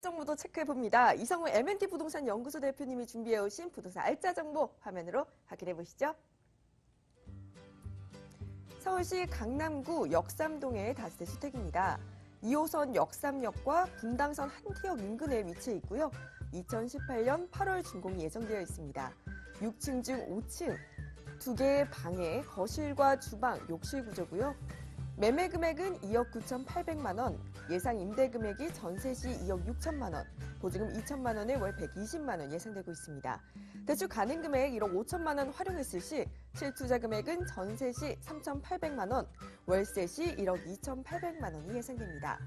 정보도 체크해봅니다. 이성우 M&T 부동산 연구소 대표님이 준비해오신 부동산 알짜 정보 화면으로 확인해 보시죠. 서울시 강남구 역삼동의 다세대 주택입니다. 2호선 역삼역과 분당선 한티역 인근에 위치해 있고요. 2018년 8월 준공이 예정되어 있습니다. 6층 중 5층, 두 개의 방에 거실과 주방, 욕실 구조고요. 매매 금액은 2억 9,800만 원, 예상 임대 금액이 전세 시 2억 6천만 원, 보증금 2천만 원에 월 120만 원 예상되고 있습니다. 대출 가능 금액 1억 5천만 원 활용했을 시 실투자 금액은 전세 시 3,800만 원, 월세 시 1억 2,800만 원이 예상됩니다.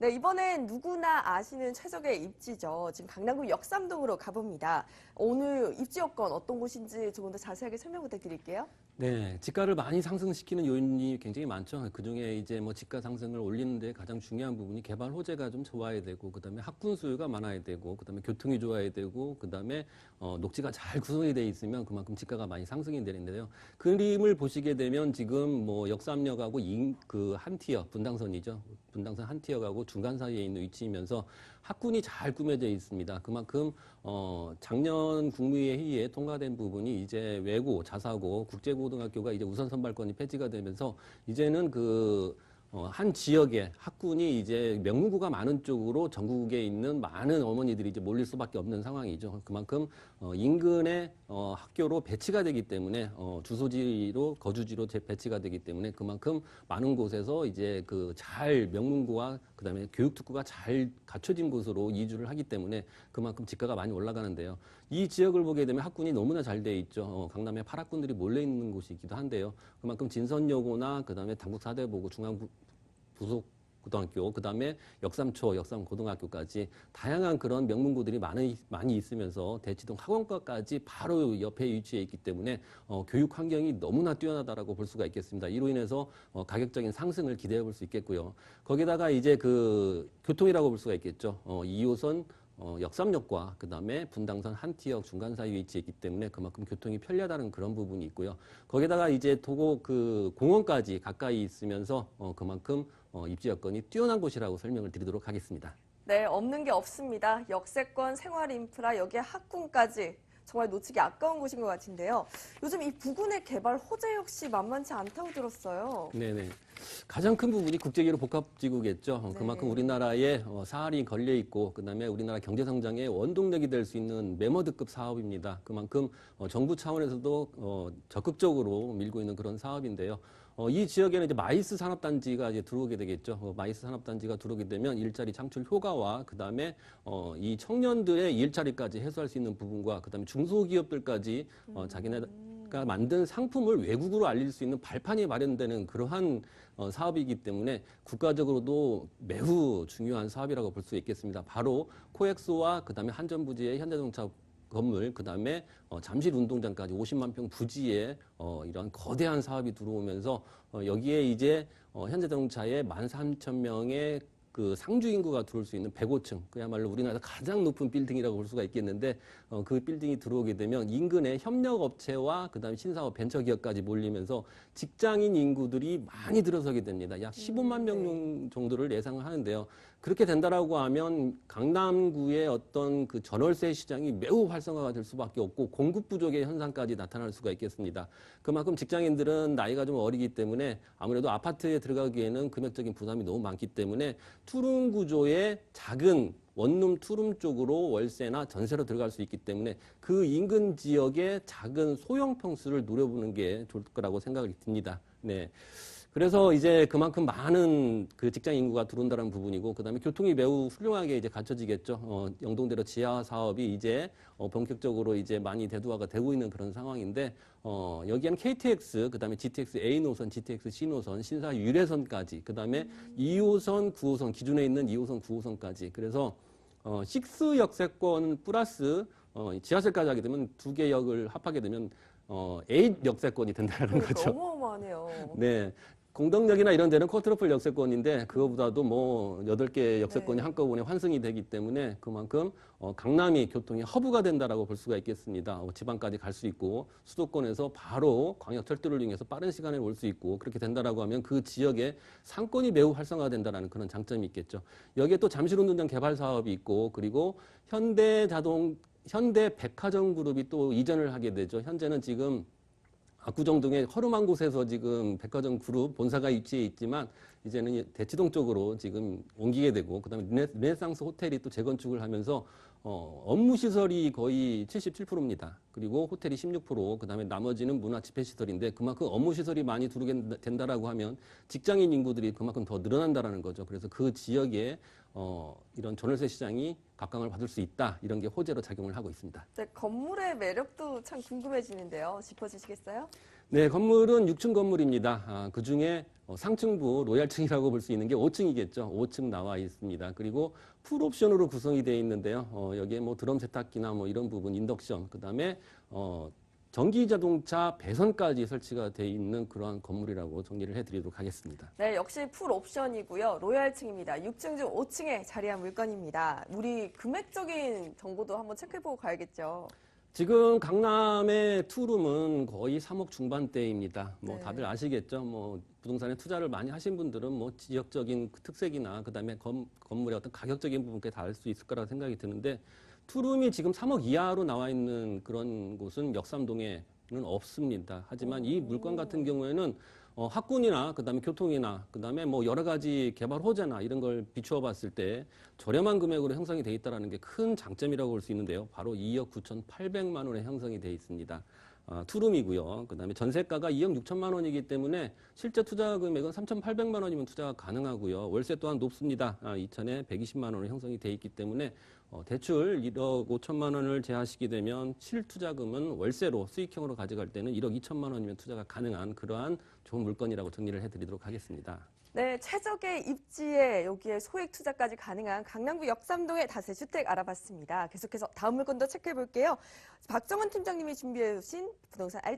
네, 이번엔 누구나 아시는 최적의 입지죠. 지금 강남구 역삼동으로 가봅니다. 오늘 입지 여건 어떤 곳인지 조금 더 자세하게 설명 부탁드릴게요. 네, 지가를 많이 상승시키는 요인이 굉장히 많죠. 그 중에 이제 뭐 지가 상승을 올리는데 가장 중요한 부분이 개발 호재가 좀 좋아야 되고, 그 다음에 학군 수요가 많아야 되고, 그 다음에 교통이 좋아야 되고, 그 다음에 어, 녹지가 잘 구성이 돼 있으면 그만큼 지가가 많이 상승이 되는데요. 그림을 보시게 되면 지금 뭐 역삼역하고 인, 그 한티어, 분당선이죠. 분당선 한티어하고 중간 사이에 있는 위치이면서 학군이 잘 꾸며져 있습니다. 그만큼 어, 작년 국무회의 회의에 통과된 부분이 이제 외고, 자사고, 국제고등학교가 이제 우선 선발권이 폐지가 되면서 이제는 그 어, 한 지역에 학군이 이제 명문구가 많은 쪽으로 전국에 있는 많은 어머니들이 이제 몰릴 수밖에 없는 상황이죠. 그만큼 어, 인근의 어, 학교로 배치가 되기 때문에 어, 주소지로 거주지로 재- 배치가 되기 때문에 그만큼 많은 곳에서 이제 그 잘 명문구와 그다음에 교육 특구가 잘 갖춰진 곳으로 이주를 하기 때문에 그만큼 지가가 많이 올라가는데요. 이 지역을 보게 되면 학군이 너무나 잘 돼 있죠. 어, 강남에 팔학군들이 몰려 있는 곳이기도 한데요. 그만큼 진선여고나 그다음에 당국 사대보고 중앙 부속 고등학교, 그 다음에 역삼초, 역삼고등학교까지 다양한 그런 명문고들이 많이, 많이 있으면서 대치동 학원과까지 바로 옆에 위치해 있기 때문에 어, 교육 환경이 너무나 뛰어나다라고 볼 수가 있겠습니다. 이로 인해서 어, 가격적인 상승을 기대해 볼 수 있겠고요. 거기다가 이제 그 교통이라고 볼 수가 있겠죠. 어, 2호선 어, 역삼역과 그다음에 분당선 한티역 중간 사이에 위치해 있기 때문에 그만큼 교통이 편리하다는 그런 부분이 있고요. 거기다가 이제 도고 그 공원까지 가까이 있으면서 어, 그만큼 어, 입지 여건이 뛰어난 곳이라고 설명을 드리도록 하겠습니다. 네, 없는 게 없습니다. 역세권, 생활 인프라, 여기에 학군까지 정말 놓치기 아까운 곳인 것 같은데요. 요즘 이 부근의 개발 호재 역시 만만치 않다고 들었어요. 네네. 가장 큰 부분이 국제기로 복합지구겠죠. 어, 네. 그만큼 우리나라에 어, 사활이 걸려 있고, 그 다음에 우리나라 경제 성장의 원동력이 될 수 있는 메머드급 사업입니다. 그만큼 어, 정부 차원에서도 어, 적극적으로 밀고 있는 그런 사업인데요. 어, 이 지역에는 이제 마이스 산업단지가 이제 들어오게 되겠죠. 어, 마이스 산업단지가 들어오게 되면 일자리 창출 효과와 그 다음에 어, 이 청년들의 일자리까지 해소할 수 있는 부분과 그 다음에 중소기업들까지 어, 자기네 가 만든 상품을 외국으로 알릴 수 있는 발판이 마련되는 그러한 어, 사업이기 때문에 국가적으로도 매우 중요한 사업이라고 볼 수 있겠습니다. 바로 코엑스와 그 다음에 한전부지의 현대자동차 건물, 그 다음에 어, 잠실 운동장까지 50만 평 부지에 어, 이런 거대한 사업이 들어오면서 어, 여기에 이제 어, 현대자동차의 13,000명의 그 상주 인구가 들어올 수 있는 105층, 그야말로 우리나라에서 가장 높은 빌딩이라고 볼 수가 있겠는데, 어, 그 빌딩이 들어오게 되면 인근의 협력업체와 그 다음에 신사업 벤처기업까지 몰리면서 직장인 인구들이 많이 들어서게 됩니다. 약 15만 명 정도를 예상을 하는데요. 그렇게 된다라고 하면 강남구의 어떤 그 전월세 시장이 매우 활성화가 될 수밖에 없고 공급 부족의 현상까지 나타날 수가 있겠습니다. 그만큼 직장인들은 나이가 좀 어리기 때문에 아무래도 아파트에 들어가기에는 금액적인 부담이 너무 많기 때문에 투룸 구조의 작은 원룸 투룸 쪽으로 월세나 전세로 들어갈 수 있기 때문에 그 인근 지역의 작은 소형 평수를 노려보는 게 좋을 거라고 생각이 듭니다. 네. 그래서 이제 그만큼 많은 그 직장 인구가 들어온다는 부분이고 그다음에 교통이 매우 훌륭하게 이제 갖춰지겠죠. 어, 영동대로 지하 사업이 이제 어, 본격적으로 이제 많이 대두화가 되고 있는 그런 상황인데 어, 여기에는 KTX 그다음에 GTX A 노선, GTX C 노선, 신사 유래선까지 그다음에 2호선, 9호선 기존에 있는 2호선, 9호선까지 그래서 어, 6 역세권 플러스 어, 지하철까지 하게 되면 두 개 역을 합하게 되면 어, 8 역세권이 된다는 그러니까 거죠. 어마어마하네요. 네. 공덕역이나 이런 데는 쿼트러플 역세권인데 그거보다도 뭐 여덟 개 역세권이 네. 한꺼번에 환승이 되기 때문에 그만큼 어, 강남이 교통의 허브가 된다라고 볼 수가 있겠습니다. 어, 지방까지 갈 수 있고 수도권에서 바로 광역 철도를 이용해서 빠른 시간에 올 수 있고 그렇게 된다라고 하면 그 지역의 상권이 매우 활성화된다라는 그런 장점이 있겠죠. 여기에 또 잠실운동장 개발 사업이 있고 그리고 현대자동 현대 백화점 그룹이 또 이전을 하게 되죠. 현재는 지금 압구정 등의 허름한 곳에서 지금 백화점 그룹 본사가 위치해 있지만 이제는 이 대치동 쪽으로 지금 옮기게 되고 그다음에 르네, 르네상스 호텔이 또 재건축을 하면서 어, 업무 시설이 거의 77%입니다. 그리고 호텔이 16%, 그다음에 나머지는 문화 집회 시설인데 그만큼 업무 시설이 많이 들어오게 된다라고 하면 직장인 인구들이 그만큼 더 늘어난다라는 거죠. 그래서 그 지역에 어, 이런 전월세 시장이 각광을 받을 수 있다 이런 게 호재로 작용을 하고 있습니다. 네, 건물의 매력도 참 궁금해지는데요. 짚어주시겠어요? 네, 건물은 6층 건물입니다. 아, 그 중에 어, 상층부 로얄층이라고 볼 수 있는 게 5층이겠죠. 5층 나와 있습니다. 그리고 풀옵션으로 구성이 되어 있는데요. 어, 여기에 뭐 드럼 세탁기나 뭐 이런 부분, 인덕션, 그 다음에 어, 전기 자동차 배선까지 설치가 되어 있는 그러한 건물이라고 정리를 해드리도록 하겠습니다. 네, 역시 풀 옵션이고요. 로얄층입니다. 6층 중 5층에 자리한 물건입니다. 우리 금액적인 정보도 한번 체크해보고 가야겠죠. 지금 강남의 투룸은 거의 3억 중반대입니다. 뭐 네. 다들 아시겠죠? 뭐 부동산에 투자를 많이 하신 분들은 뭐 지역적인 그 특색이나 그다음에 건, 건물의 어떤 가격적인 부분까지 다 알 수 있을 거라고 생각이 드는데 투룸이 지금 3억 이하로 나와 있는 그런 곳은 역삼동에는 없습니다. 하지만 이 물건 같은 경우에는 어, 학군이나 그다음에 교통이나 그다음에 뭐 여러 가지 개발 호재나 이런 걸 비추어 봤을 때 저렴한 금액으로 형성이 돼 있다라는 게 큰 장점이라고 볼 수 있는데요. 바로 2억 9,800만 원에 형성이 돼 있습니다. 아, 투룸이고요. 그다음에 전세가가 2억 6천만 원이기 때문에 실제 투자 금액은 3,800만 원이면 투자가 가능하고요. 월세 또한 높습니다. 아, 2천에 120만 원으로 형성이 돼 있기 때문에 어, 대출 1억 5천만 원을 제하시게 되면 실투자금은 월세로 수익형으로 가져갈 때는 1억 2천만 원이면 투자가 가능한 그러한 좋은 물건이라고 정리를 해드리도록 하겠습니다. 네, 최적의 입지에 여기에 소액 투자까지 가능한 강남구 역삼동의 다세 주택 알아봤습니다. 계속해서 다음 물건도 체크해 볼게요. 박정은 팀장님이 준비해 주신 부동산 알